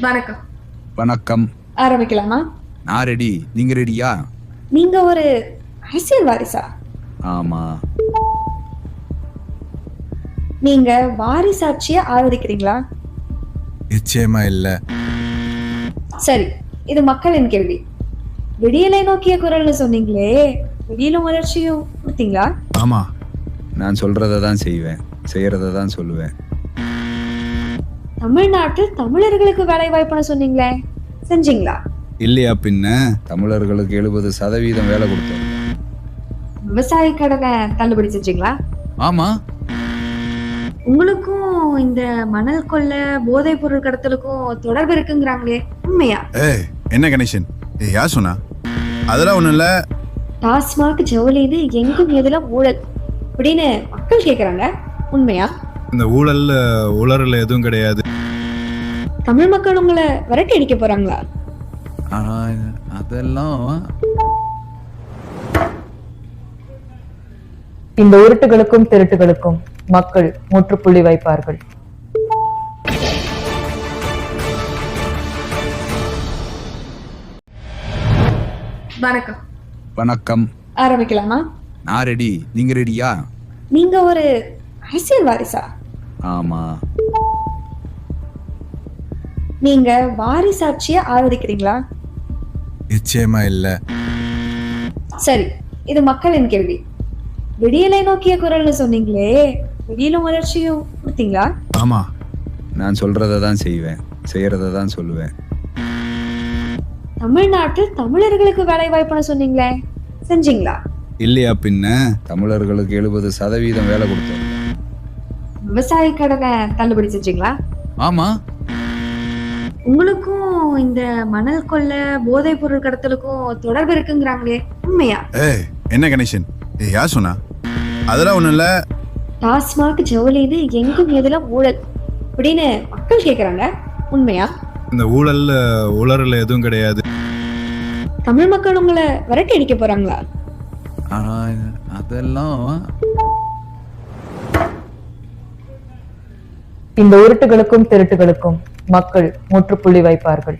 வணக்கம். வணக்கம். ஆரம்பிக்கலாமா? நான் ரெடி நீங்க ரெடியா நீங்க ஒரு அரசியல் வாரிசா? ஆமா. நீங்க வாரிசாட்சிய ஆதரிக்கிறீங்களா? நிச்சயமா இல்ல. சரி இது மக்களின் கேள்வி. விடியலை நோக்கிய குரல்னு சொன்னீங்களே விடியலும் வளர்ச்சியும் கொடுத்தீங்களா? ஆமா. நான் சொல்றத தான் செய்வேன். செய்யறத தான் சொல்லுவேன். தமிழ்நாட்டில் தமிழர்களுக்கு வேலை வாய்ப்புன்னு சொன்னீங்களே. செஞ்சீங்களா? இல்லையா பின்ன? தமிழர்களுக்கு எழுபது சதவீதம் வேலை கொடுத்தோம். விவசாய கடனை தள்ளுபடி செஞ்சீங்களா? ஆமா. உங்களுக்கும் இந்த மணல் கொள்ள போதைப் பொருள் கடத்தலுக்கும் தொடர்பு இருக்குங்கிறாங்களே. உண்மையா? ஏய் என்ன கணேசன்? ஏய் யார் சொன்னா? அதெல்லாம் ஒண்ணும் இல்ல. டாஸ்மாக் ஜவுளிது எங்கும் எதுல ஊழல்? அப்படின்னு மக்கள் கேக்குறாங்க. உண்மையா? இந்த ஊழல்ல உளறல எதுவும் கிடையாது. தமிழ் மக்கள் உங்களை விரட்டி அடிக்க போறாங்களா? ஆனா அதெல்லாம் இந்த உருட்டுகளுக்கும் திருட்டுகளுக்கும் மக்கள் முற்றுப்புள்ளி வைப்பார்கள். வணக்கம். வணக்கம். ஆரம்பிக்கலாமா? நான் ரெடி நீங்க ரெடியா நீங்க ஒரு அரசியல் வாரிசா ஆமா. நீங்க வாரிசாட்சிய ஆதரிக்கிறீங்களா நிச்சயமா இல்ல. சரி இது மக்களின் கேள்வி. விடியலை நோக்கிய குரல்னு சொன்னீங்களே விடியலும் வளர்ச்சியும் கொடுத்தீங்களா? ஆமா நான் சொல்றத தான் செய்வேன் செய்யறத தான் சொல்லுவேன். தமிழ்நாட்டில் தமிழர்களுக்கு வேலை வாய்ப்புன்னு சொன்னீங்களே செஞ்சீங்களா? இல்லையா பின்ன தமிழர்களுக்கு எழுபது சதவீதம் வேலை கொடுத்தோம். விவசாய கடனை தள்ளுபடி செஞ்சீங்களா? ஆமா உங்களுக்கும் இந்த மணல் கொள்ள போதைப் பொருள் கடத்தலுக்கும் தொடர்பு இருக்குங்கிறாங்களே உண்மையா? ஏய் என்ன கணேசன்? ஏய் யார் சொன்னா? அதெல்லாம் ஒண்ணும் இல்ல. டாஸ்மாக் ஜவுளிது எங்கும் எதுல ஊழல்? அப்படின்னு மக்கள் கேக்குறாங்க உண்மையா? இந்த ஊழல்ல உளறல எதுவும் கிடையாது. தமிழ் மக்கள் உங்களை விரட்டி அடிக்க போறாங்களா? ஆனா அதெல்லாம் இந்த உருட்டுகளுக்கும் திருட்டுகளுக்கும் மக்கள் முற்றுப்புள்ளி வைப்பார்கள்.